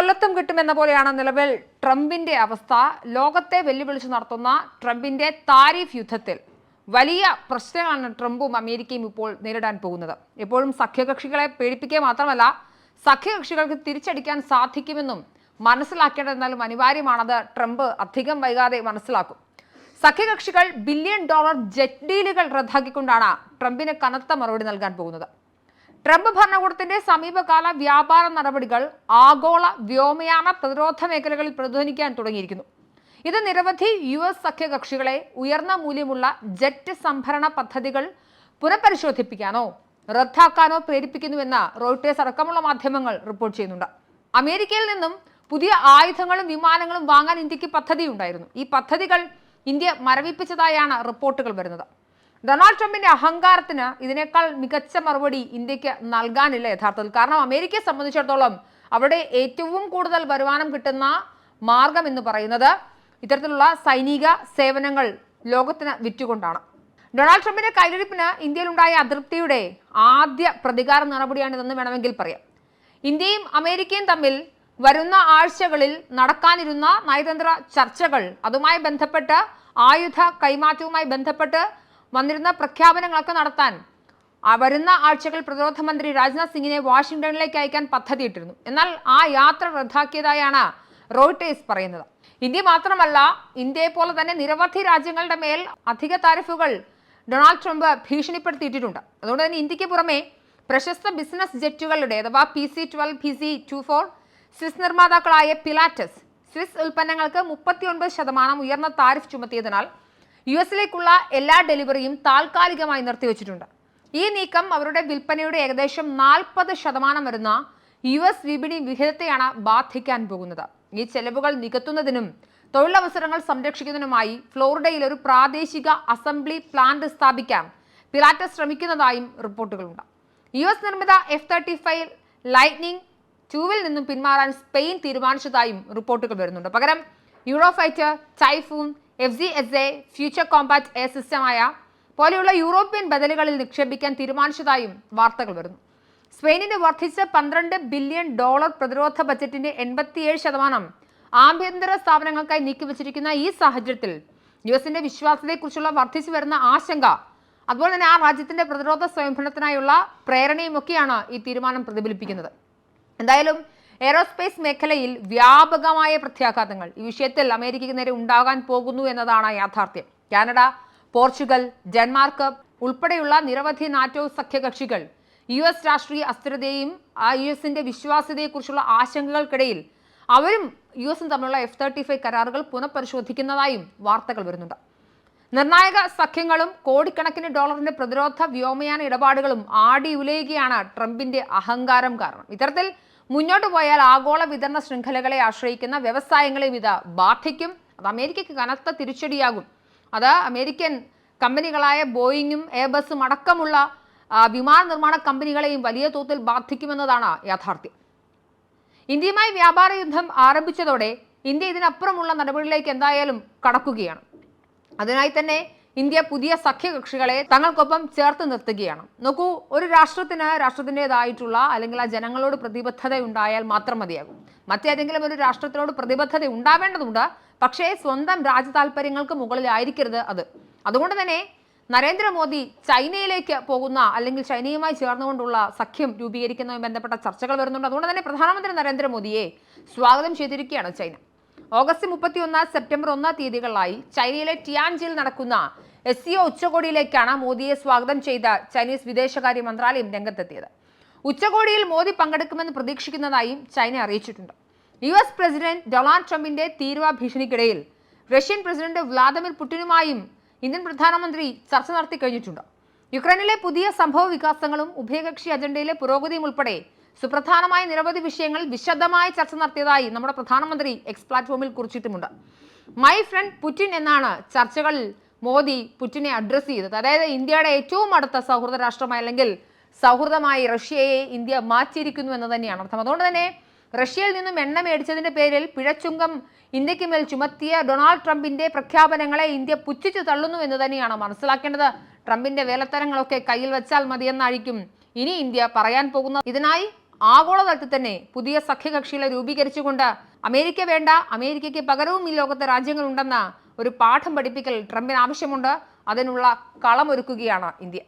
കൊല്ലത്തും കിട്ടുമെന്ന പോലെയാണ് നിലവിൽ ട്രംപിന്റെ അവസ്ഥ. ലോകത്തെ വെല്ലുവിളിച്ച് നടത്തുന്ന ട്രംപിന്റെ താരിഫ് യുദ്ധത്തിൽ വലിയ പ്രശ്നങ്ങളാണ് ട്രംപും അമേരിക്കയും ഇപ്പോൾ നേരിടാൻ പോകുന്നത്. എപ്പോഴും സഖ്യകക്ഷികളെ പേടിപ്പിക്കുക മാത്രമല്ല സഖ്യകക്ഷികൾക്ക് തിരിച്ചടിക്കാൻ സാധിക്കുമെന്നും മനസ്സിലാക്കേണ്ടതെന്നാലും അനിവാര്യമാണത് ട്രംപ് അധികം വൈകാതെ മനസ്സിലാക്കും. സഖ്യകക്ഷികൾ ബില്യൺ ഡോളർ ജെറ്റ് ഡീലുകൾ റദ്ദാക്കിക്കൊണ്ടാണ് ട്രംപിന് കനത്ത മറുപടി നൽകാൻ പോകുന്നത്. ട്രംപ് ഭരണകൂടത്തിന്റെ സമീപകാല വ്യാപാര നടപടികൾ ആഗോള വ്യോമയാന പ്രതിരോധ മേഖലകളിൽ പ്രതിധ്വനിക്കാൻ തുടങ്ങിയിരിക്കുന്നു. ഇത് നിരവധി യു എസ് സഖ്യകക്ഷികളെ ഉയർന്ന മൂല്യമുള്ള ജെറ്റ് സംഭരണ പദ്ധതികൾ പുനഃപരിശോധിപ്പിക്കാനോ റദ്ദാക്കാനോ പ്രേരിപ്പിക്കുന്നുവെന്ന് റോയിട്ടേഴ്സ് അടക്കമുള്ള മാധ്യമങ്ങൾ റിപ്പോർട്ട് ചെയ്യുന്നുണ്ട്. അമേരിക്കയിൽ നിന്നും പുതിയ ആയുധങ്ങളും വിമാനങ്ങളും വാങ്ങാൻ ഇന്ത്യയ്ക്ക് പദ്ധതിയുണ്ടായിരുന്നു. ഈ പദ്ധതികൾ ഇന്ത്യ മരവിപ്പിച്ചതായാണ് റിപ്പോർട്ടുകൾ വരുന്നത്. ഡൊണാൾഡ് ട്രംപിന്റെ അഹങ്കാരത്തിന് ഇതിനേക്കാൾ മികച്ച മറുപടി ഇന്ത്യയ്ക്ക് നൽകാനില്ല യഥാർത്ഥത്തിൽ. കാരണം അമേരിക്കയെ സംബന്ധിച്ചിടത്തോളം അവിടെ ഏറ്റവും കൂടുതൽ വരുമാനം കിട്ടുന്ന മാർഗം എന്ന് പറയുന്നത് ഇത്തരത്തിലുള്ള സൈനിക സേവനങ്ങൾ ലോകത്തിന് വിറ്റുകൊണ്ടാണ്. ഡൊണാൾഡ് ട്രംപിന്റെ കൈകളിപ്പിന് ഇന്ത്യയിലുണ്ടായ അതൃപ്തിയുടെ ആദ്യ പ്രതികാര നടപടിയാണിതെന്ന് വേണമെങ്കിൽ പറയാം. ഇന്ത്യയും അമേരിക്കയും തമ്മിൽ വരുന്ന ആഴ്ചകളിൽ നടക്കാനിരുന്ന നയതന്ത്ര ചർച്ചകൾ അതുമായി ബന്ധപ്പെട്ട് ആയുധ കൈമാറ്റവുമായി ബന്ധപ്പെട്ട് വന്നിരുന്ന പ്രഖ്യാപനങ്ങളൊക്കെ നടത്താൻ വരുന്ന ആഴ്ചകൾ പ്രതിരോധ മന്ത്രി രാജ്നാഥ് സിംഗിനെ വാഷിംഗ്ടണിലേക്ക് അയക്കാൻ പദ്ധതിയിട്ടിരുന്നു. എന്നാൽ ആ യാത്ര റദ്ദാക്കിയതായാണ് റോയിട്ടേഴ്സ് പറയുന്നത്. ഇന്ത്യ മാത്രമല്ല ഇന്ത്യയെ പോലെ തന്നെ നിരവധി രാജ്യങ്ങളുടെ മേൽ അധിക താരിഫുകൾ ഡൊണാൾഡ് ട്രംപ് ഭീഷണിപ്പെടുത്തിയിട്ടുണ്ട് അതുകൊണ്ട് തന്നെ ഇന്ത്യയ്ക്ക് പുറമെ പ്രശസ്ത ബിസിനസ് ജെറ്റുകളുടെ അഥവാ P C twelve P C two four Swiss നിർമ്മാതാക്കളായ Pilatus Swiss ഉൽപ്പന്നങ്ങൾക്ക് മുപ്പത്തിയൊൻപത് ശതമാനം ഉയർന്ന താരിഫ് ചുമത്തിയതിനാൽ യു എസിലേക്കുള്ള എല്ലാ ഡെലിവറിയും താൽക്കാലികമായി നിർത്തിവെച്ചിട്ടുണ്ട്. ഈ നീക്കം അവരുടെ വിൽപ്പനയുടെ ഏകദേശം നാൽപ്പത് ശതമാനം വരുന്ന യു എസ് വിപണി വിഹിതത്തെയാണ് ബാധിക്കാൻ പോകുന്നത്. ഈ ചെലവുകൾ നികത്തുന്നതിനും തൊഴിലവസരങ്ങൾ സംരക്ഷിക്കുന്നതിനുമായി ഫ്ലോറിഡയിൽ ഒരു പ്രാദേശിക അസംബ്ലി പ്ലാന്റ് സ്ഥാപിക്കാൻ പിലാറ്റ ശ്രമിക്കുന്നതായും റിപ്പോർട്ടുകളുണ്ട്. യു എസ് നിർമ്മിത എഫ് തേർട്ടി ഫൈവ് ലൈറ്റ്നിങ് ടൂവിൽ നിന്നും പിന്മാറാൻ സ്പെയിൻ തീരുമാനിച്ചതായും റിപ്പോർട്ടുകൾ വരുന്നുണ്ട്. പകരം Eurofighter Typhoon F G S A future combat air സിസ്റ്റമായ പോലെയുള്ള യൂറോപ്യൻ ബദലുകളിൽ നിക്ഷേപിക്കാൻ തീരുമാനിച്ചതായും വാർത്തകൾ വരുന്നു. സ്പെയിനിന്റെ വർദ്ധിച്ച പന്ത്രണ്ട് ബില്യൺ ഡോളർ പ്രതിരോധ ബജറ്റിന്റെ എൺപത്തിയേഴ് ശതമാനം ആഭ്യന്തര സ്ഥാപനങ്ങൾക്കായി നീക്കിവച്ചിരിക്കുന്ന ഈ സാഹചര്യത്തിൽ യു എസിന്റെ വിശ്വാസത്തെക്കുറിച്ചുള്ള വർദ്ധിച്ചു വരുന്ന ആശങ്ക അതുപോലെ തന്നെ ആ രാജ്യത്തിന്റെ പ്രതിരോധ സ്വയംഭരണത്തിനായുള്ള പ്രേരണയുമൊക്കെയാണ് ഈ തീരുമാനം പ്രതിഫലിപ്പിക്കുന്നത്. എന്തായാലും എയറോസ്പേസ് മേഖലയിൽ വ്യാപകമായ പ്രത്യാഘാതങ്ങൾ ഈ വിഷയത്തിൽ അമേരിക്കയ്ക്ക് നേരെ ഉണ്ടാകാൻ പോകുന്നു എന്നതാണ് യാഥാർത്ഥ്യം. കാനഡ പോർച്ചുഗൽ ഡെൻമാർക്ക് ഉൾപ്പെടെയുള്ള നിരവധി നാറ്റോ സഖ്യകക്ഷികൾ യു എസ് രാഷ്ട്രീയ അസ്ഥിരതയും ആ യു എസിന്റെ വിശ്വാസ്യതയെക്കുറിച്ചുള്ള ആശങ്കകൾക്കിടയിൽ അവരും യു എസും തമ്മിലുള്ള എഫ് തേർട്ടി ഫൈവ് കരാറുകൾ പുനഃപരിശോധിക്കുന്നതായും വാർത്തകൾ വരുന്നുണ്ട്. നിർണായക സഖ്യങ്ങളും കോടിക്കണക്കിന് ഡോളറിന്റെ പ്രതിരോധ വ്യോമയാന ഇടപാടുകളും ആടി ഉലയുകയാണ് ട്രംപിന്റെ അഹങ്കാരം കാരണം. ഇത്തരത്തിൽ മുന്നോട്ട് പോയാൽ ആഗോള വിതരണ ശൃംഖലകളെ ആശ്രയിക്കുന്ന വ്യവസായങ്ങളെയും ഇത് ബാധിക്കും. അത് അമേരിക്കയ്ക്ക് കനത്ത തിരിച്ചടിയാകും. അത് അമേരിക്കൻ കമ്പനികളായ ബോയിങ്ങും എയർബസും അടക്കമുള്ള വിമാന നിർമ്മാണ കമ്പനികളെയും വലിയ തോതിൽ ബാധിക്കുമെന്നതാണ് യാഥാർത്ഥ്യം. ഇന്ത്യയുമായി വ്യാപാര യുദ്ധം ആരംഭിച്ചതോടെ ഇന്ത്യ ഇതിനപ്പുറമുള്ള നടപടികളിലേക്ക് എന്തായാലും കടക്കുകയാണ്. അതിനായി തന്നെ ഇന്ത്യ പുതിയ സഖ്യകക്ഷികളെ തങ്ങൾക്കൊപ്പം ചേർത്ത് നിർത്തുകയാണ്. നോക്കൂ ഒരു രാഷ്ട്രത്തിന് രാഷ്ട്രത്തിന്റെതായിട്ടുള്ള അല്ലെങ്കിൽ ആ ജനങ്ങളോട് പ്രതിബദ്ധത ഉണ്ടായാൽ മാത്രം മതിയാകും. മറ്റേതെങ്കിലും ഒരു രാഷ്ട്രത്തിനോട് പ്രതിബദ്ധത ഉണ്ടാവേണ്ടതുണ്ട്. പക്ഷേ സ്വന്തം രാജ്യ താല്പര്യങ്ങൾക്ക് മുകളിലായിരിക്കരുത് അത്. അതുകൊണ്ട് തന്നെ നരേന്ദ്രമോദി ചൈനയിലേക്ക് പോകുന്ന അല്ലെങ്കിൽ ചൈനയുമായി ചേർന്നുകൊണ്ടുള്ള സഖ്യം രൂപീകരിക്കുന്നതുമായി ബന്ധപ്പെട്ട ചർച്ചകൾ വരുന്നുണ്ട്. അതുകൊണ്ട് തന്നെ പ്രധാനമന്ത്രി നരേന്ദ്രമോദിയെ സ്വാഗതം ചെയ്തിരിക്കുകയാണ് ചൈന. ഓഗസ്റ്റ് മുപ്പത്തിയൊന്ന് സെപ്റ്റംബർ ഒന്ന് തീയതികളിലായി ചൈനയിലെ ടിയാൻജിൽ നടക്കുന്ന എസ് സി ഒ ഉച്ചകോടിയിലേക്കാണ് മോദിയെ സ്വാഗതം ചെയ്ത ചൈനീസ് വിദേശകാര്യ മന്ത്രാലയം രംഗത്തെത്തിയത്. ഉച്ചകോടിയിൽ മോദി പങ്കെടുക്കുമെന്ന് പ്രതീക്ഷിക്കുന്നതായും ചൈന അറിയിച്ചിട്ടുണ്ട്. യു എസ് പ്രസിഡന്റ് ഡൊണാൾഡ് ട്രംപിന്റെ തീരുവ ഭീഷണിക്കിടയിൽ റഷ്യൻ പ്രസിഡന്റ് വ്ളാദിമിർ പുടിനുമായും ഇന്ത്യൻ പ്രധാനമന്ത്രി ചർച്ച നടത്തി കഴിഞ്ഞിട്ടുണ്ട്. യുക്രൈനിലെ പുതിയ സംഭവ വികാസങ്ങളും ഉഭയകക്ഷി അജണ്ടയിലെ പുരോഗതിയും ഉൾപ്പെടെ സുപ്രധാനമായ നിരവധി വിഷയങ്ങൾ വിശദമായി ചർച്ച നടത്തിയതായി നമ്മുടെ പ്രധാനമന്ത്രി എക്സ് പ്ലാറ്റ്ഫോമിൽ കുറിച്ചിട്ടുമുണ്ട്. മൈ ഫ്രണ്ട് പുറ്റിൻ എന്നാണ് ചർച്ചകളിൽ മോദി പുറ്റിനെ അഡ്രസ്സ് ചെയ്തത്. അതായത് ഇന്ത്യയുടെ ഏറ്റവും അടുത്ത സൗഹൃദ രാഷ്ട്രമായി അല്ലെങ്കിൽ സൗഹൃദമായി റഷ്യയെ ഇന്ത്യ മാറ്റിയിരിക്കുന്നു എന്ന് തന്നെയാണ് അർത്ഥം. അതുകൊണ്ട് തന്നെ റഷ്യയിൽ നിന്നും എണ്ണ മേടിച്ചതിന്റെ പേരിൽ പിഴച്ചുങ്കം ഇന്ത്യയ്ക്ക് മേൽ ചുമത്തിയ ഡൊണാൾഡ് ട്രംപിന്റെ പ്രഖ്യാപനങ്ങളെ ഇന്ത്യ പുച്ഛിച്ചു തള്ളുന്നു എന്ന് തന്നെയാണ് മനസ്സിലാക്കേണ്ടത്. ട്രംപിന്റെ വേലത്തരങ്ങളൊക്കെ കയ്യിൽ വെച്ചാൽ മതിയെന്നായിരിക്കും ഇനി ഇന്ത്യ പറയാൻ പോകുന്ന ഇതിനായി ആഗോളതലത്തിൽ തന്നെ പുതിയ സഖ്യകക്ഷികളെ രൂപീകരിച്ചുകൊണ്ട് അമേരിക്ക വേണ്ട അമേരിക്കയ്ക്ക് പകരവും ഈ ലോകത്തെ രാജ്യങ്ങൾ ഉണ്ടെന്ന ഒരു പാഠം പഠിപ്പിക്കൽ ട്രംപിന് ആവശ്യമുണ്ട്. അതിനുള്ള കളമൊരുക്കുകയാണ് ഇന്ത്യ.